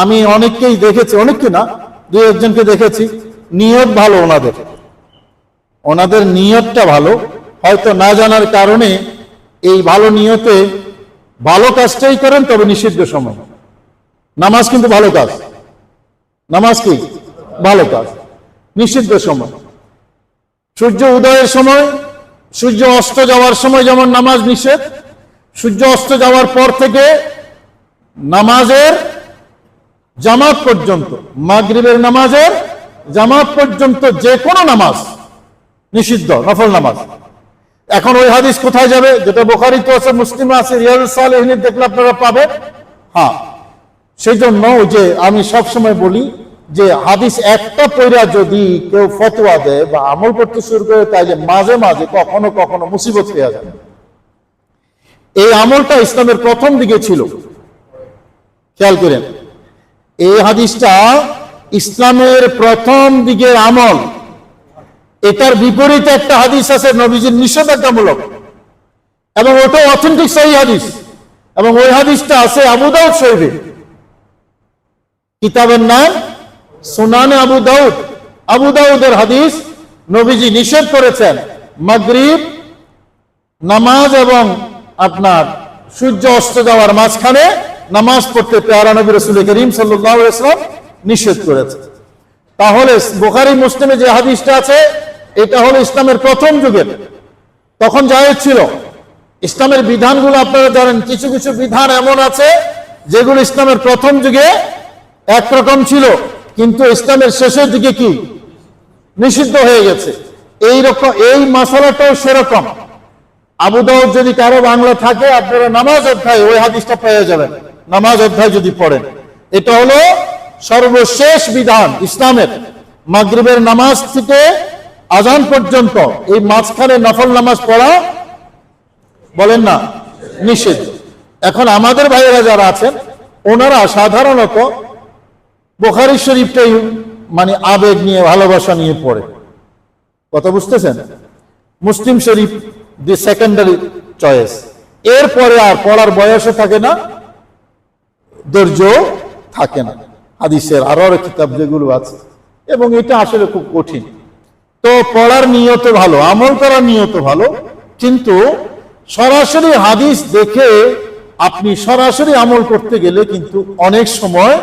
আমি অনেককেই দেখেছি, অনেককে না, দুই একজনকে দেখেছি, নিয়ত ভালো ওনাদের। ওনাদের নিয়তটা ভালো, হয়তো না জানার কারণে এই ভালো নিয়তে ভালো কাজটাই করেন, তবে নিষিদ্ধ সময়। নামাজ কিন্তু ভালো কাজ। নামাজ কি? ভালো কাজ। নিষিদ্ধ সময়। সূর্য উদয়ের সময়, সূর্য অস্ত যাওয়ার সময় যেমন নামাজ নিষেধ, সূর্য অস্ত যাওয়ার পর থেকে নামাজের জামাত পর্যন্ত, মাগরিবের নামাজের জামাত পর্যন্ত যে কোনো নামাজ, নিষিদ্ধ, নফল নামাজ। এখন ওই হাদিস কোথায় যাবে? যেটা বোখারিতে আছে, মুসলিম আছে রিয়াল সালেহিনী দেখলে আপনারা পাবে। হ্যাঁ সেই জন্য যে আমি সব সময় বলি যে হাদিস একটা পয়রা যদি কেউ ফতোয়া দেয় বা আমল করতে শুরু করে তাইলে মাঝে মাঝে কখনো কখনো মুসিবত পেয়ে যাবে এই আমলটা ইসলামের প্রথম দিকে ছিল। খেয়াল করেন। এই হাদিসটা ইসলামের প্রথম দিকের আমল। এটার বিপরীতে একটা হাদিস আছে নবীজির নিষেধাজ্ঞামূলক। এবং ওটা অথেন্টিক সেই হাদিস। এবং ওই হাদিসটা আছে আবু দাউদ শরীফে কিতাবের নাম সুনানে আবু দাউদ। আবু দাউদের হাদিস নবীজি নিষেধ করেছেন মাগরিব, নামাজ এবং আপনার সূর্য অস্ত যাওয়ার মাঝখানে নামাজ পড়তে পেয়ারা নবী রসুল করিম সাল্লাম নিষেধ করেছে তাহলে বোখারি, মুসলিমে যে হাদিসটা আছে, এটা হলো ইসলামের প্রথম যুগের তখন জায়েজ ছিল। ইসলামের বিধানগুলো আপনারা জানেন, কিছু কিছু বিধান এমন আছে, যেগুলো ইসলামের প্রথম যুগে একরকম ছিল। কিন্তু ইসলামের শেষের দিকে কি? নিষিদ্ধ হয়ে গেছে। এই রকম, এই মশালাটাও সেরকম। আবু দাউদ যদি কারও বাংলা থাকে, আপনারা নামাজ অধ্যায় ওই হাদিসটা পেয়ে যাবেন। নামাজ অধ্যায় যদি পড়েন, এটা হলো সর্বশেষ বিধান ইসলামের। মাগরিবের নামাজ থেকে আজান পর্যন্ত এই মাঝখানে নফল নামাজ পড়া বলেন না, নিষেধ। এখন আমাদের ভাইয়েরা যারা আছেন, ওনারা সাধারণত বোখারি শরীফটাই মানে আবেগ নিয়ে, ভালোবাসা নিয়ে পড়ে। কথা বুঝতেছেন? Muslim Sharif the secondary choice এরপরে আর পড়ার বয়সও থাকে না ধৈর্য থাকে না। হাদিসের আরও আরও কিতাব যেগুলো আছে। এবং এটা আসলে খুব কঠিন। তো পড়ার নিয়ত ভালো, আমল করার নিয়ত ভালো, কিন্তু সরাসরি হাদিস দেখে আপনি সরাসরি আমল করতে গেলে কিন্তু অনেক সময়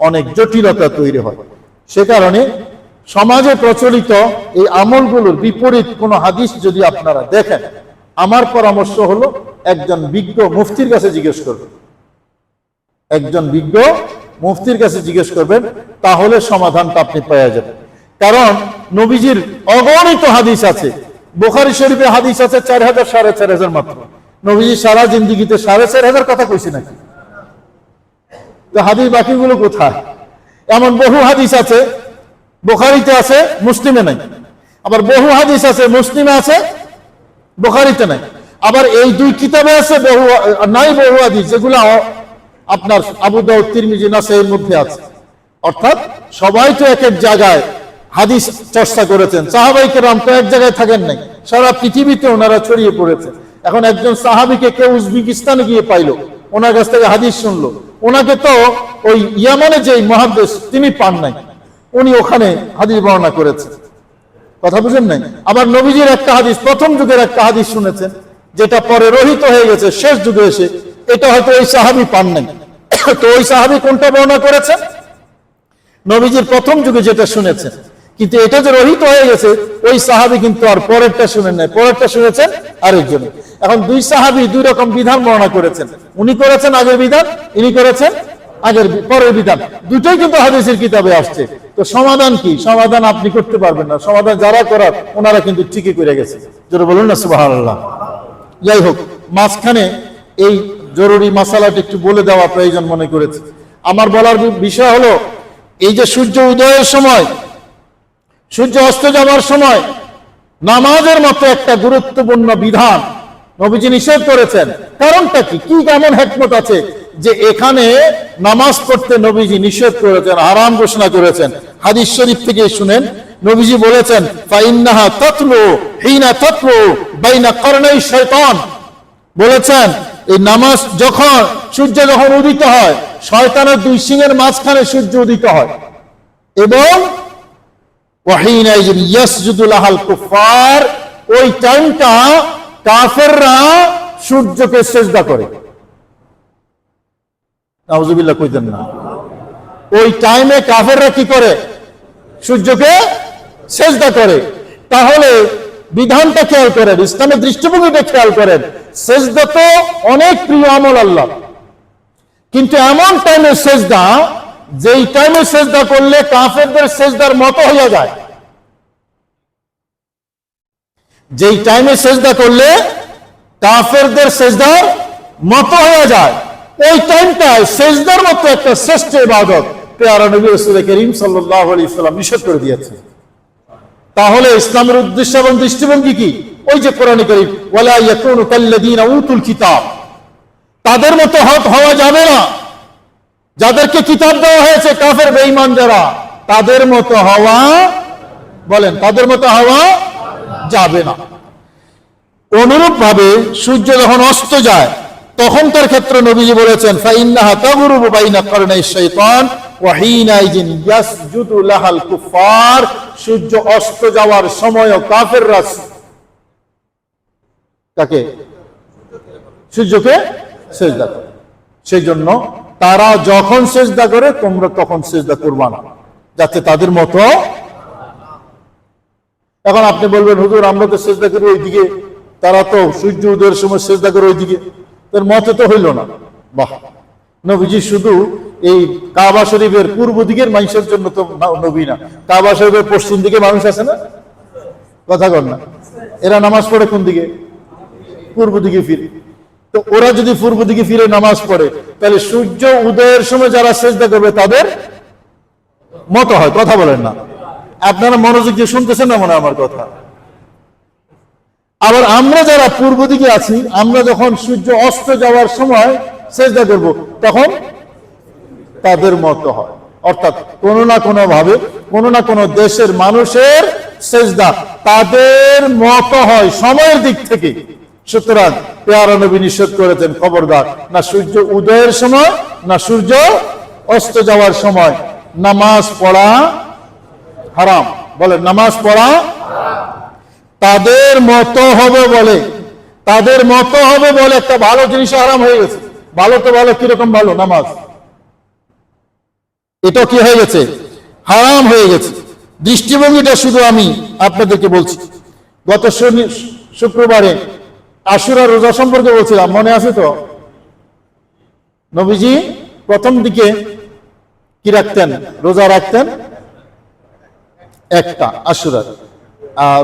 অনেক জটিলতা তৈরি হয়। সে কারণে সমাজে প্রচলিত এই আমলগুলোর বিপরীত কোনো হাদিস যদি আপনারা দেখেন, আমার পরামর্শ হলো একজন বিজ্ঞ মুফতির কাছে জিজ্ঞেস করবেন একজন বিজ্ঞ মুফতির কাছে জিজ্ঞেস করবেন, তাহলে সমাধানটা আপনি পাওয়া যাবেন। কারণ নবীজির অগণিত হাদিস আছে। বোখারি শরীফে হাদিস আছে চার হাজার, সাড়ে চার হাজার মাত্র। নবীজি সারা জিন্দিগিতে সাড়ে চার হাজার কথা কইছে নাকি? তো হাদিস বাকিগুলো কোথায়? এমন বহু হাদিস আছে, বোখারিতে আছে, মুসলিমে নাই। আবার বহু হাদিস আছে, মুসলিমে আছে, বোখারিতে নাই। আবার এই দুই কিতাবে আছে বহু, নাই বহু হাদিস, যেগুলো আপনার আবু দাউদ তিরমিজি নাসাইয়ের মধ্যে আছে। অর্থাৎ সবাই তো এক এক জায়গায় হাদিস চর্চা করেছেন। সাহাবাইকে রাম তো এক জায়গায় থাকেন নাই। সারা পৃথিবীতে ওনারা ছড়িয়ে পড়েছে। এখন একজন সাহাবিকে কেউ উজবেকিস্তানে গিয়ে পাইলো, ওনার কাছ থেকে হাদিস শুনলো। ওনাকে তো ওই ইয়ামানে যে মহাদেশ তিনি পান নাই। উনি ওখানে হাদিস বর্ণনা করেছেন। কথা বুঝেন নাই? আবার নবীজির একটা হাদিস, প্রথম যুগের একটা হাদিস শুনেছেন, যেটা পরে রহিত হয়ে গেছে, শেষ যুগে এসে এটা হয়তো ওই সাহাবি পান নাই। তো ওই সাহাবি কোনটা বর্ণনা করেছেন নবীজির প্রথম যুগে যেটা শুনেছেন, কিন্তু এটা যে রহিত হয়ে গেছে, ওই সাহাবি কিন্তু আর পরেরটা শুনেন নাই। পরেরটা শুনেছেন আরেকজন। এখন দুই সাহাবি দুই রকম বিধান বর্ণনা করেছেন। উনি করেছেন আগের বিধান, ইনি করেছেন আগের পরের বিধান। দুটোই কিন্তু হাদিসের কিতাবে আসছে। তো সমাধান কি? সমাধান আপনি করতে পারবেন না। সমাধান যারা করার, ওনারা কিন্তু ঠিকই করে গেছে। যেটা বলুন না সুবাহ যাই হোক, মাঝখানে এই জরুরি মশালাটা একটু বলে দেওয়া প্রয়োজন মনে করেছে। আমার বলার বিষয় হলো, এই যে সূর্য উদয়ের সময়, সূর্য অস্ত যাওয়ার সময়, নামাজের মতো একটা গুরুত্বপূর্ণ বিধান নবীজি নিষেধ করেছেন। কারণটা কি? কি কেমন হেকমত আছে যে এখানে নামাজ পড়তে নবীজি নিষেধ করেছেন আরাম ঘোষণা করেছেন? হাদিস শরীফ থেকে শুনেন, নবীজি বলেছেন, ফাইন্নাহা তাতলু, হিনা তাতলু, বাইনা করনাই শয়তান। বলেছেন, এই নামাজ যখন, সূর্য যখন উদিত হয়, শয়তানের দুই সিংহের মাঝখানে সূর্য উদিত হয়। এবং কুফার ওই টাইমটা কাফেররা সূর্যকে করে। কইতেন না। ওই টাইমে কাফেররা কি করে? সূর্যকে সেজদা করে। তাহলে বিধানটা খেয়াল করেন, ইসলামের দৃষ্টিভঙ্গিটা খেয়াল করেন। সেজদা তো অনেক প্রিয় আমল আল্লাহ। কিন্তু এমন টাইমে সেজদা, যেই টাইমে সেজদা করলে কাফেরদের সেজদার মতো হয়ে যায়। যেই টাইমে সেজদা করলে কাফেরদের সেজদার মতো হয়ে যায়। ওই টাইমটায় সেজদার মতো একটা শ্রেষ্ঠ ইবাদত পেয়ারা নবী রসুল করিম সাল্লাহ আলী ইসলাম নিষেধ করে দিয়েছে তাহলে ইসলামের উদ্দেশ্য এবং দৃষ্টিভঙ্গি কি? ওই যে কোরআন করিম উতুল কিতাব। তাদের মতো হক হওয়া যাবে না। যাদেরকে কিতাব দেওয়া হয়েছে কাফের বেঈমান যারা তাদের মতো হওয়া, বলেন, তাদের মতো হওয়া যাবে না। অনুরূপ ভাবে সূর্য যখন অস্ত যায় তখন তার ক্ষেত্রে নবীজি বলেছেন সূর্য অস্ত যাওয়ার সময়ও কাফেররা তাকে সূর্যকে সেজদা করে। সেই জন্য তারা যখন সেজদা করে, তোমরা তখন সেজদা করবা না। যাতে তাদের মতো এখন আপনি বলবেন, হুজুর, আমরা তো সেজদা করি ওইদিকে। তারা তো সূর্য উদয়ের সময় সেজদা করে ওইদিকে। তার মতে তো হইল না। বাহ! নবীজি শুধু এই কাবা শরীফের পূর্ব দিকের মানুষের জন্য তো নবী না। কাবা শরীফের পশ্চিম দিকে মানুষ আছে না? কথা কর না। এরা নামাজ পড়ে কোন দিকে? পূর্ব দিকে ফিরে। তো ওরা যদি পূর্ব দিকে ফিরে নামাজ পড়ে, তাহলে সূর্য উদয়ের সময় যারা চেষ্টা করবে, তাদের মতো হয়, কথা বলেন না। আপনারা মনোযোগ দিয়ে শুনতেছেন না মনে আমার কথা? আবার আমরা যারা পূর্ব দিকে আছি, আমরা যখন সূর্য অস্ত যাওয়ার সময় চেষ্টা করব, তখন তাদের মতো হয়। অর্থাৎ কোনো না কোনো ভাবে কোনো না কোনো দেশের মানুষের সেজদা তাদের মত হয় সময়ের দিক থেকে। সুতরাং পেয়ারা নবী নিষেধ করেছেন, খবরদার। না সূর্য উদয়ের সময়, না সূর্য অস্ত যাওয়ার সময়। নামাজ পড়া হারাম। বলে নামাজ পড়া তাদের মতো হবে বলে, তাদের মতো হবে বলে একটা ভালো জিনিস আরাম হয়ে গেছে। ভালো তো ভালো, কীরকম ভালো? নামাজ। এটা কি হয়ে গেছে? হারাম হয়ে গেছে। দৃষ্টিভঙ্গিটা শুধু আমি আপনাদেরকে বলছি। গত শুক্রবারে আশুরা রোজা সম্পর্কে বলছিলাম, মনে আছে তো? নবীজি, প্রথম দিকে কি রাখতেন? রোজা রাখতেন? একটা, আশুরার।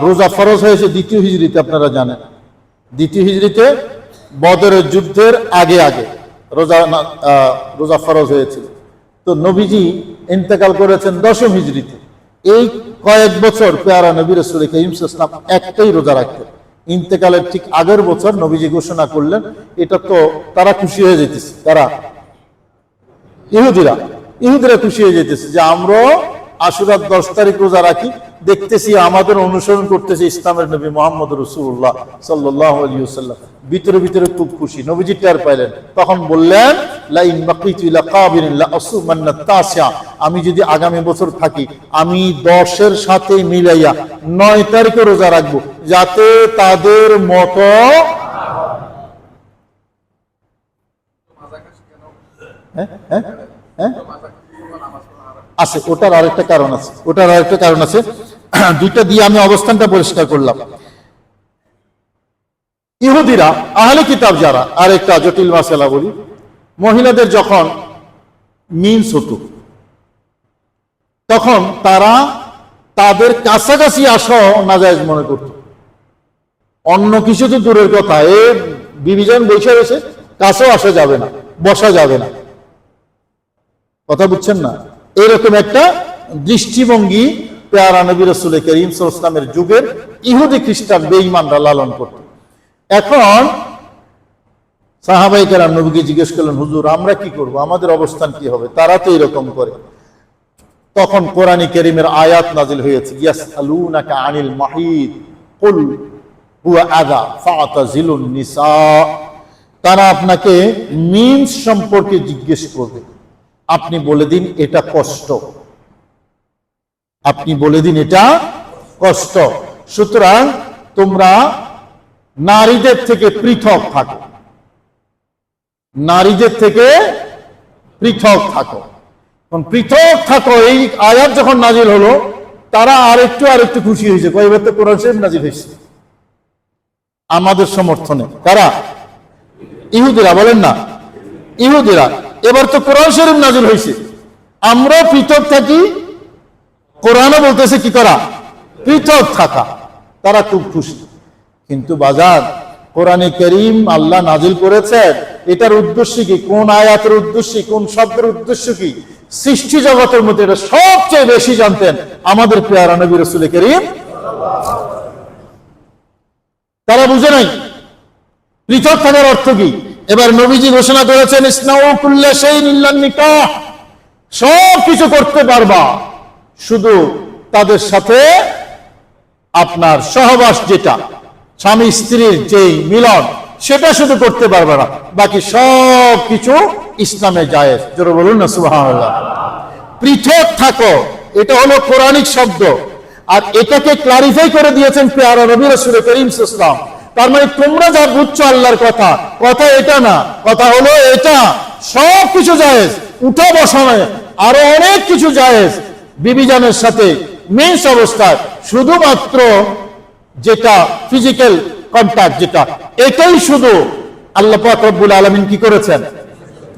রোজা ফরজ হয়েছে দ্বিতীয় হিজড়িতে, আপনারা জানেন। দ্বিতীয় হিজড়িতে বদরের যুদ্ধের আগে আগে রোজা রোজা ফরজ হয়েছিল। তো নবীজি ইন্তেকাল করেছেন দশম হিজড়িতে। এই কয়েক বছর পেয়ারা নবী রসুল ইসলাম একটাই রোজা রাখতেন। ইন্তেকালের ঠিক আগের বছর নবীজি ঘোষণা করলেন, এটা তো তারা খুশি হয়ে যেতেছে। তারা ইহুদিরা ইহুদিরা খুশি হয়ে যেতেছে যে আমরা আশুরার দশ তারিখ রোজা রাখি দেখতেছি, আমাদের অনুসরণ করতেছে ইসলামের নবী মোহাম্মদ রসুল্লাহ সাল্লাহ আলিয়াল্লাম ভিতরে ভিতরে খুব খুশি। নবীজি টের পাইলেন। তখন বললেন আমি যদি আগামী বছর থাকি, আমি দশের সাথে মিলাইয়া নয় তারিখে রোজা রাখব, যাতে তাদের মতো হ্যাঁ হ্যাঁ হ্যাঁ? আছে, ওটার আরেকটা কারণ আছে, ওটার আরেকটা কারণ আছে। দুইটা দিয়ে আমি অবস্থানটা পরিষ্কার করলাম। ইহুদিরা, আহলে কিতাব যারা, আরেকটা জটিল মাসেলা বলি, মহিলাদের যখন মিন্স হতো, তখন তারা তাদের কাছাকাছি আসাও নাজায়জ মনে করত। অন্য কিছু তো দূরের কথা, এ বিবিজন বসে রয়েছে, কাছেও আসা যাবে না, বসা যাবে না। কথা বুঝছেন না? এরকম একটা দৃষ্টিভঙ্গি পেয়ারা নবী রসুল করিম যুগের ইহুদি খ্রিস্টান বেঈমানরা লালন করত। এখন সাহাবাই কেরাম নবীকে জিজ্ঞেস করলেন, হুজুর, আমরা কি করব? আমাদের অবস্থান কি হবে? তারা তো এরকম করে। তখন কোরআনী কেরিমের আয়াত নাজিল হয়েছে ইয়াস আনিল মাহিদ কুল হুয়া আদা নিসা। তারা আপনাকে মিন্স সম্পর্কে জিজ্ঞেস করবে। আপনি বলে দিন এটা কষ্ট। আপনি বলে দিন এটা কষ্ট। সুতরাং তোমরা নারীদের থেকে পৃথক থাকো। নারীদের থেকে পৃথক থাকো। পৃথক থাকো, এই আয়াত যখন নাজিল হলো, তারা আর আরেকটু আরেকটু খুশি হয়েছে। কয়েকবার তো কোরআন শরীফ নাজিল হয়েছে। আমাদের সমর্থনে। তারা ইহুদিরা, বলেন না। ইহুদিরা এবার তো কোরআন শরীফ নাজিল হয়েছে আমরা পৃথক থাকি, কোরআনও বলতেছে কি করা? পৃথক থাকা। তারা খুব খুশি। কিন্তু বাজার, কোরআনে করিম আল্লাহ নাজিল করেছেন, এটার উদ্দেশ্য কি? কোন আয়াতের উদ্দেশ্য কোন শব্দের উদ্দেশ্য কি? সৃষ্টি জগতের মধ্যে এটা সবচেয়ে বেশি জানতেন আমাদের পেয়ারা নবী রসুল করিম। তারা বুঝে নাই। পৃথক থাকার অর্থ কি? এবার নবীজি ঘোষণা করেছেন ইসনাউকুল্লা সব কিছু করতে পারবা। শুধু তাদের সাথে আপনার সহবাস যেটা, স্বামী স্ত্রীর যে মিলন, সেটা শুধু করতে পারবে না। বাকি সব কিছু ইসলামে যায় জোরে বলুন না, সুবহানাল্লাহ। পৃথক থাকো। এটা হলো কোরআনিক শব্দ। আর এটাকে ক্লারিফাই করে দিয়েছেন পেয়ারা নবী রসুল করিম ইসলাম তার মানে তোমরা যা বুঝছ আল্লাহর কথা কথা এটা না, কথা হলো এটা। সব কিছু জায়েজ, উঠা বসানো আরও অনেক কিছু জায়েজ। বিবিজানের সাথে মেন্স অবস্থায়, শুধুমাত্র যেটা ফিজিক্যাল কন্ট্যাক্ট যেটা, এটাই শুধু আল্লাহ পাক রব্বুল আলামিন কি করেছেন?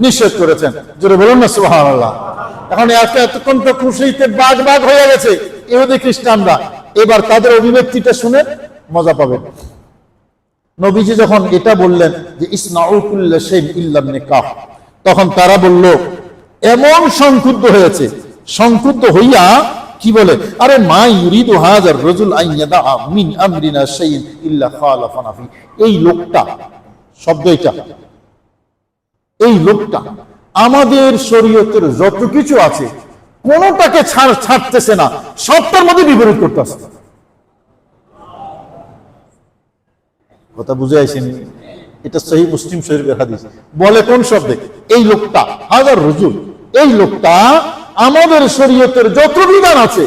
নিষেধ করেছেন। জোরে বলুন না, সুবহানাল্লাহ। এখন এত, এতক্ষণ তো খুশিতে বাগ বাগ হয়ে গেছে খ্রিস্টানরা। এবার তাদের অভিব্যক্তিটা শুনে মজা পাবেন। নবীজি যখন এটা বললেন যে ইসনাউকুল্লা নিকাহ তখন তারা বলল, এমন সংক্ষুব্ধ হয়েছে। সংক্ষুব্ধ হইয়া কি বলে? আরে মা ইউরিদু হাজার রজুল মিন আমরিনা ইল্লা খালাফানা এই লোকটা, শব্দ এটা, এই লোকটা আমাদের শরীয়তের যত কিছু আছে, কোনটাকে ছাড়, ছাড়তেছে না। সবটার মধ্যে বিপরীত করতেছে কথা বুঝে আসেনি এটা সহি মুসলিম শরীফের হাদিস। বলে কোন শব্দে? এই লোকটা, হাজার রজুল, এই লোকটা আমাদের শরীয়তের যত বিধান আছে,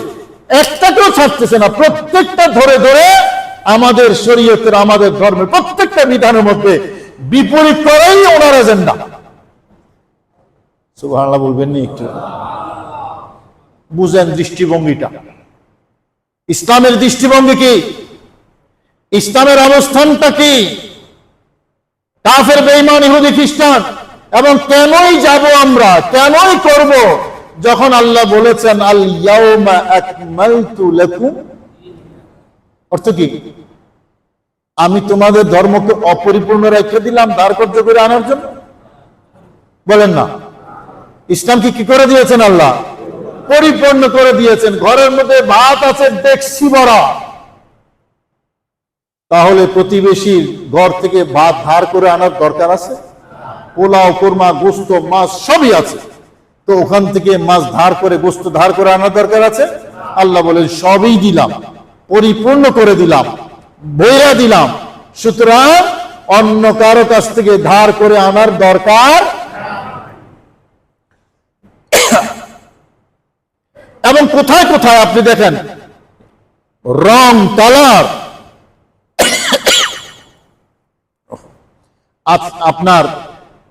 একটাকেও ছাড়তেছে না। প্রত্যেকটা ধরে ধরে আমাদের শরীয়তের, আমাদের ধর্মের প্রত্যেকটা বিধানের মধ্যে বিপরীত করাই ওনার এজেন্ডা সুবহানাল্লাহ, বলবেন নি একটু। বুঝেন দৃষ্টিভঙ্গিটা। ইসলামের দৃষ্টিভঙ্গি কি? ইসলামের অবস্থানটা কি? কাফের, বেঈমান, ইহুদি, খ্রিস্টান, এবং কেনই যাব আমরা? কেনই করব? যখন আল্লাহ বলেছেন, আল অর্থ কি? আমি তোমাদের ধর্মকে অপরিপূর্ণ রেখে দিলাম দাঁড়কর্য করে আনার জন্য? বলেন না। ইসলাম কি কি করে দিয়েছেন আল্লাহ? পরিপূর্ণ করে দিয়েছেন। ঘরের মধ্যে ভাত আছে, দেখছি বড়া। তাহলে প্রতিবেশীর ঘর থেকে ভাত ধার করে আনার দরকার আছে? পোলাও, কোরমা, গোস্ত, মাছ সবই আছে। তো ওখান থেকে মাছ ধার করে, গোস্ত ধার করে আনার দরকার আছে? আল্লাহ বলেন, সবই দিলাম। পরিপূর্ণ করে দিলাম। বইরা দিলাম। সুতরাং অন্য কারও কাছ থেকে ধার করে আনার দরকার এবং কোথায় কোথায় আপনি দেখেন? রং, কালার আপনার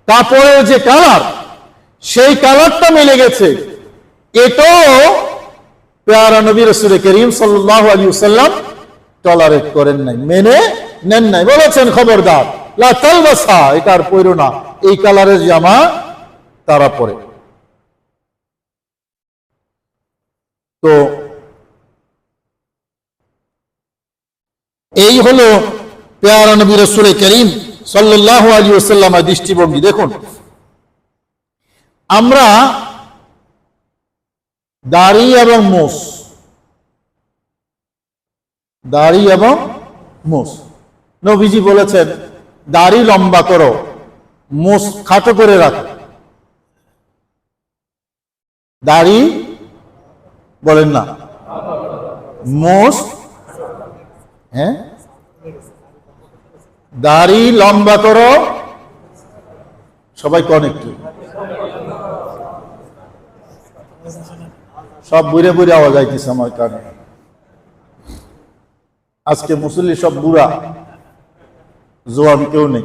কাপড়ের যে কালার সেই কালারটা মিলে গেছে। এটাও পেয়ারা নবী রসুল করিম সাল্লাহ আলী সাল্লাম টলারেট করেন নাই। মেনে নেন নাই। বলেছেন, খবরদার, লা তালবাসা এটা আর পইরো না। এই কালারের জামা তারা পরে। তো এই হলো পেয়ারা নবী রসুল করিম সাল্লাহ আলী দৃষ্টিভঙ্গি। দেখুন, আমরা দাড়ি এবং মোষ, দাড়ি এবং মোষ। নবীজি বলেছেন, দাড়ি লম্বা করো, মোষ খাটো করে রাখো। দাড়ি বলেন না, মোষ হ্যাঁ? দাড়ি লম্বা করো। সবাই কন সব বুড়ে বুড়ে আওয়াজ আইতেছে আমার কানে। আজকে মুসল্লি সব বুড়া। জোয়ান কেউ নেই।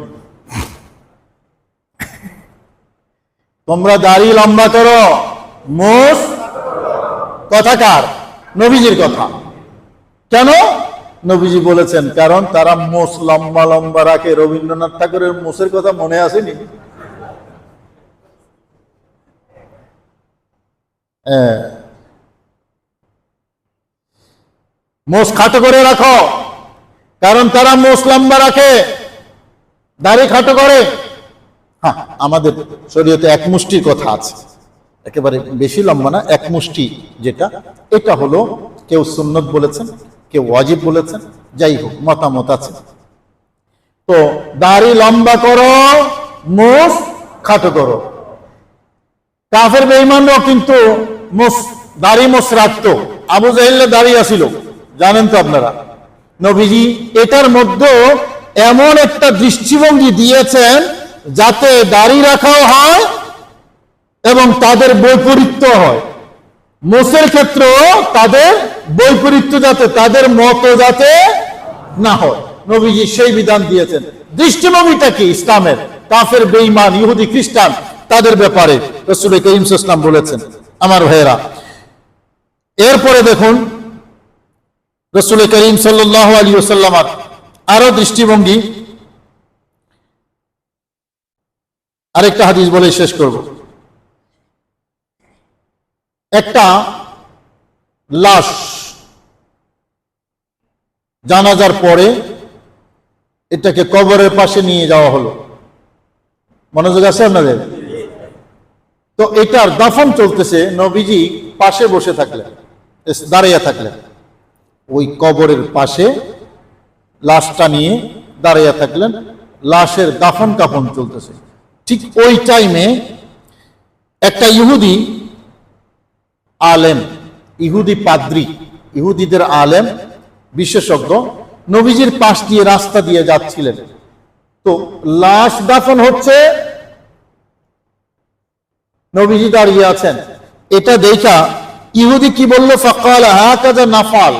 তোমরা দাড়ি লম্বা করো। মোষ কথাকার নবীজির কথা। কেন? নবীজি বলেছেন, কারণ তারা মোষ লম্বা লম্বা রাখে। রবীন্দ্রনাথ ঠাকুরের মোষের কথা মনে আসেনি। মোষ খাটো করে রাখো, কারণ তারা মোষ লম্বা রাখে। দাড়ি খাটো করে। হ্যাঁ আমাদের শরীয়তে এক মুষ্টির কথা আছে। একেবারে বেশি লম্বা না, এক মুষ্টি যেটা, এটা হলো কেউ সুন্নত বলেছেন কেউ ওয়াজিব বলেছেন? যাই হোক, মতামত আছে। তো দাড়ি লম্বা করো মোষ খাটো করো। কাফের বেঈমানরাও কিন্তু মোষ দাড়ি মোষ রাখতো। আবু জাহিল্লা দাঁড়িয়ে আসিল, জানেন তো আপনারা। নবীজি এটার মধ্যে এমন একটা দৃষ্টিভঙ্গি দিয়েছেন যাতে দাড়ি রাখাও হয় এবং তাদের বৈপরীত্য হয়। মোষের ক্ষেত্রেও তাদের বৈপরীত্য যাতে, তাদের মত যাতে না হয়। নবীজি সেই বিধান দিয়েছেন। দৃষ্টিভঙ্গিটা কি? ইসলামের। কাফের, বেঈমান, ইহুদি, খ্রিস্টান, তাদের ব্যাপারে রসুল করিম ইসলাম বলেছেন। আমার ভাইয়েরা, এরপরে দেখুন, রসুল করিম সাল্লাহ আলী ওসাল্লামার আরও দৃষ্টিভঙ্গি। আরেকটা হাদিস বলে শেষ করব। একটা লাশ জানাজার পরে এটাকে কবরের পাশে নিয়ে যাওয়া হলো। মনোযোগ আছে আপনাদের? তো এটার দাফন চলতেছে, নবীজি পাশে বসে থাকলেন দাঁড়িয়ে থাকলেন। ওই কবরের পাশে লাশটা নিয়ে দাঁড়িয়ে থাকলেন, লাশের দাফন কাফন চলতেছে। ঠিক ওই টাইমে একটা ইহুদি আলেম, ইহুদি পাদ্রি, ইহুদিদের আলেম, বিশেষজ্ঞ নবীজির পাশ দিয়ে রাস্তা দিয়ে যাচ্ছিলেন। তো লাশ দাফন হচ্ছে। নবীজি দাঁড়িয়ে আছেন। এটা দেখা ইহুদি কি বলল? ফকাল হ্যাঁ কাজা নাফাল।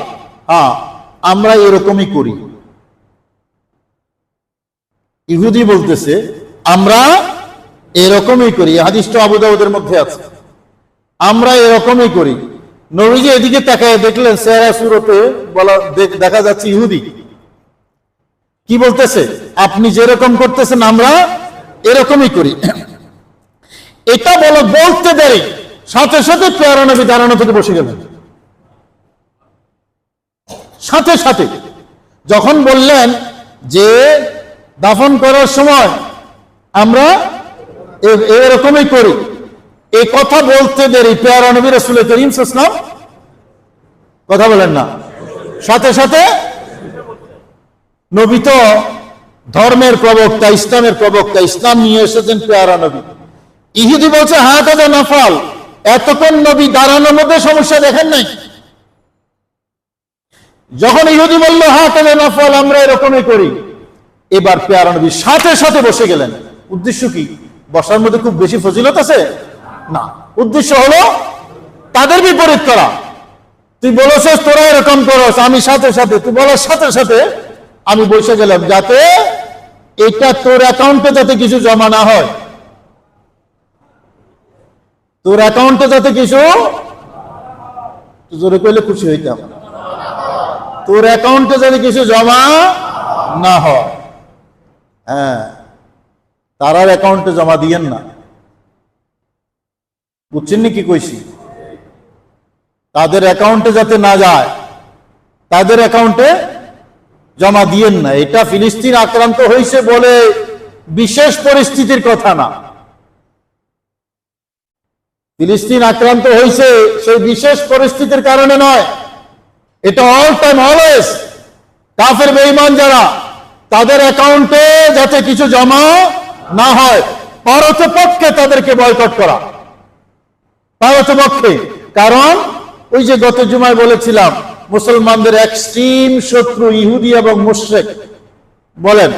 হ্যাঁ আমরা এরকমই করি। ইহুদি বলতেছে, আমরা এরকমই করি। হাদিসটা আবু দাউদের মধ্যে আছে। আমরা এরকমই করি। নবীজি এদিকে তাকায় দেখলেন সেরা সুরতে বলা দেখ- যাচ্ছে ইহুদি। কি বলতেছে? আপনি যেরকম করতেছেন, আমরা এরকমই করি। এটা বলো বলতে দেরি। সাথে সাথে পেয়ারা নবী দাঁড়ানো থেকে বসে গেলেন। সাথে সাথে যখন বললেন যে দাফন করার সময় আমরা এরকমই করি এই কথা বলতে দেরি। পেয়ারা নবী রসুল করিম ইসলাম কথা বলেন না। সাথে সাথে নবী তো ধর্মের প্রবক্তা, ইসলামের প্রবক্তা, ইসলাম নিয়ে এসেছেন পেয়ারা নবী। ইহুদি বলছে হ্যাঁ দাদা নাফাল। এতক্ষণ নবী দাঁড়ানোর মধ্যে সমস্যা দেখেন নাই? যখন ইহুদি বলল হ্যাঁ দাদা নাফাল? আমরা এরকমই করি। এবার পেয়ারা নবী সাথে সাথে বসে গেলেন। উদ্দেশ্য কি? বসার মধ্যে খুব বেশি ফজিলত আছে? না। উদ্দেশ্য হলো তাদের বিপরীত করা। তুই বলেছিস, তোরা এরকম করস, আমি সাথে সাথে, তুই বলার সাথে সাথে আমি বসে গেলাম, যাতে এটা তোর অ্যাকাউন্টে যাতে কিছু জমা না হয়। তোর অ্যাকাউন্টে যাতে কিছু জোরে কইলে খুশি হইতাম। তোর অ্যাকাউন্টে যাতে কিছু জমা না হয়। হ্যাঁ তারার অ্যাকাউন্টে জমা দিয়েন না। বুঝছেন কি কইছি? তাদের অ্যাকাউন্টে যাতে না যায়, তাদের অ্যাকাউন্টে জমা দিয়েন না। এটা ফিলিস্তিন আক্রান্ত হয়েছে বলে বিশেষ পরিস্থিতির কথা না। ফিলিস্তিন আক্রান্ত হয়েছে সেই বিশেষ পরিস্থিতির কারণে নয়। এটা অল টাইম অলওয়েজ কাফের বেঈমান যারা, তাদের অ্যাকাউন্টে যাতে কিছু জমা না হয় পক্ষে তাদেরকে বয়কট করা। পক্ষে কারণ, ওই যে গত জুমায় বলেছিলাম, মুসলমানদের এক্সট্রিম শত্রু ইহুদি এবং মুশরেক। বলেন,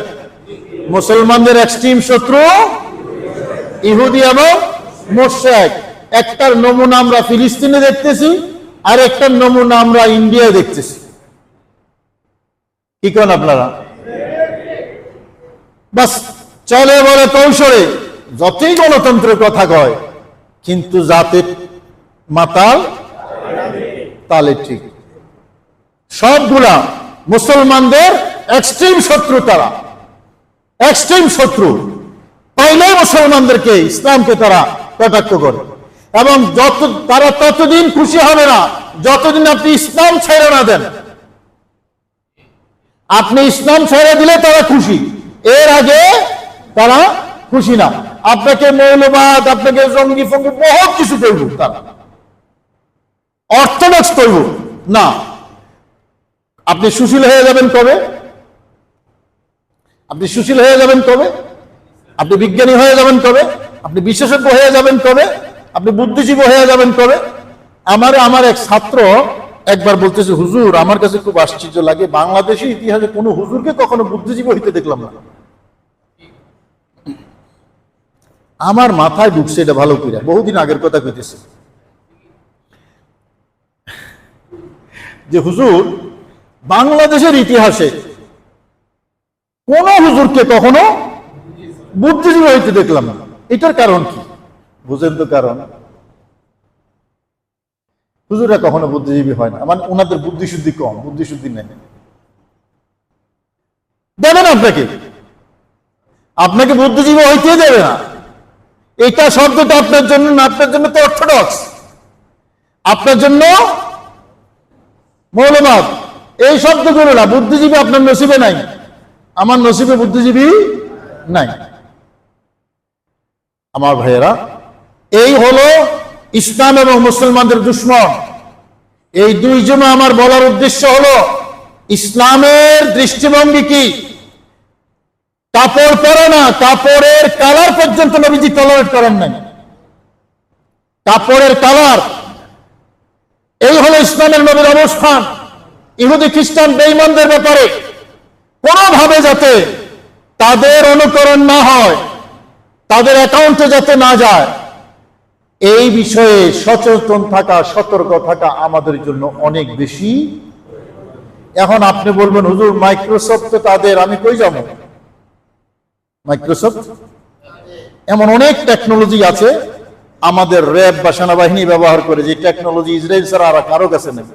মুসলমানদের এক্সট্রিম শত্রু ইহুদি এবং মোশেক একটার নমুনা আমরা ফিলিস্তিনে দেখতেছি, আর একটার নমুনা আমরা ইন্ডিয়ায় দেখতেছি। কি করেন আপনারা? বাস, চলে বলে কৌশলে, যতই গণতন্ত্রের কথা কয় কিন্তু জাতের মাতাল তালে ঠিক। সবগুলা মুসলমানদের এক্সট্রিম শত্রু তারা। এক্সট্রিম শত্রু। পাইলে মুসলমানদেরকে ইসলামকে তারা কটাক্ষ করে। এবং যত তারা ততদিন খুশি হবে না, যতদিন আপনি ইসলাম ছেড়ে না দেন। আপনি ইসলাম ছেড়ে দিলে তারা খুশি। এর আগে তারা খুশি না। আপনাকে মৌলবাদ, আপনাকে জঙ্গি, ফঙ্গি, বহুত কিছু করব তারা। অর্থোডক্স করব না। আপনি সুশীল হয়ে যাবেন কবে? আপনি সুশীল হয়ে যাবেন কবে? আপনি বিজ্ঞানী হয়ে যাবেন কবে? আপনি বিশেষজ্ঞ হয়ে যাবেন কবে? আপনি বুদ্ধিজীবী হয়ে যাবেন কবে? আমার আমার এক ছাত্র একবার বলতেছে, হুজুর, আমার কাছে খুব আশ্চর্য লাগে। বাংলাদেশের ইতিহাসে কোনো হুজুরকে কখনো বুদ্ধিজীবী হইতে দেখলাম না। আমার মাথায় ঢুকছে এটা ভালো করে বহুদিন আগের কথা কইতেছে। যে হুজুর, বাংলাদেশের ইতিহাসে কোন হুজুরকে কখনো বুদ্ধিজীবী হইতে দেখলাম না। এটার কারণ কি? বুঝেন তো কারণ। হুজুরা কখনো বুদ্ধিজীবী হয় না। মানে ওনাদের বুদ্ধিশুদ্ধি কম, বুদ্ধিশুদ্ধি নেই। দেবে না আপনাকে? আপনাকে বুদ্ধিজীবী হইতে দেবে না। এটা শব্দটা আপনার জন্য না, আপনার জন্য তো অর্থোডক্স আপনার জন্য মৌলবাদ। এই শব্দগুলো না, বুদ্ধিজীবী আপনার নসিবে নাই। আমার নসিবে বুদ্ধিজীবী নাই। আমার ভাইয়েরা, এই হলো ইসলাম এবং মুসলমানদের দুশ্মন। এই দুইজনে আমার বলার উদ্দেশ্য হলো, ইসলামের দৃষ্টিভঙ্গি কি? কাপড় পরে না, কাপড়ের কালার পর্যন্ত নবীজি টলারেট করেন নাই। কাপড়ের কালার এই হলো ইসলামের নবীর অবস্থান। ইহুদি খ্রিস্টান বেইমানদের ব্যাপারে। কোনোভাবে যাতে তাদের অনুকরণ না হয়, তাদের অ্যাকাউন্টে যাতে না যায়, এই বিষয়ে সচেতন থাকা, সতর্ক থাকা আমাদের জন্য অনেক বেশি। এখন আপনি বলবেন, হুজুর মাইক্রোসফট তো তাদের, আমি কই যাব? মাইক্রোসফট এমন অনেক টেকনোলজি আছে, আমাদের র্যাব বা সেনাবাহিনী ব্যবহার করে যে টেকনোলজি ইসরায়েল ছাড়া আর কারও কাছে নেবে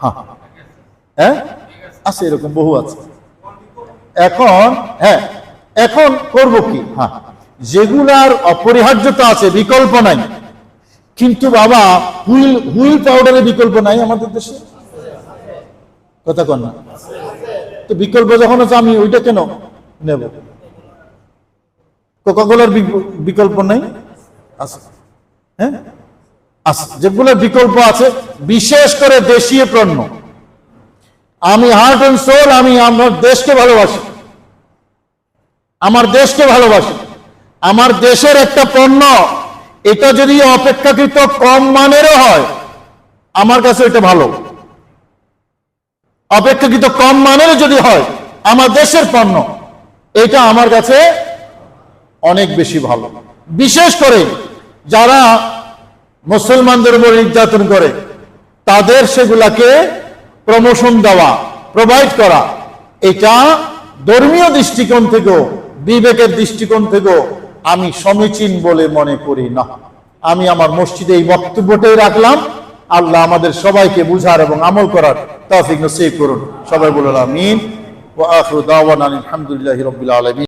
হ্যাঁ। হ্যাঁ? আছে, এরকম বহু আছে। এখন হ্যাঁ এখন করব কি? হ্যাঁ যেগুলার অপরিহার্যতা আছে, বিকল্প নাই। কিন্তু বাবা, হুইল হুইল পাউডারের বিকল্প নাই আমাদের দেশে? কথা কন না। তো বিকল্প যখন আছে, আমি ওইটা কেন নেব? কোকাকোলার বিকল্প নেই? আছে। হ্যাঁ? আছে। যেগুলো বিকল্প আছে, বিশেষ করে দেশীয় পণ্য। আমি হার্ট অ্যান্ড সোল আমি আমার দেশকে ভালোবাসি। আমার দেশকে ভালোবাসি। আমার দেশের একটা পণ্য, এটা যদি অপেক্ষাকৃত কম মানেরও হয়, আমার কাছে এটা ভালো। অপেক্ষাকৃত কম মানের যদি হয়, আমার দেশের পণ্য, এটা আমার কাছে অনেক বেশি ভালো। বিশেষ করে যারা মুসলমানদের উপর নির্যাতন করে, তাদের সেগুলাকে প্রমোশন দেওয়া প্রোভাইড করা, এটা ধর্মীয় দৃষ্টিকোণ থেকেও, বিবেকের দৃষ্টিকোণ থেকেও আমি সমীচীন বলে মনে করি না। আমি আমার মসজিদে এই বক্তব্যটাই রাখলাম। আল্লাহ আমাদের সবাইকে বুঝার এবং আমল করার তৌফিক নসিব করুন। সবাই বললাম আমিন। আলহামদুলিল্লাহি আলামিন।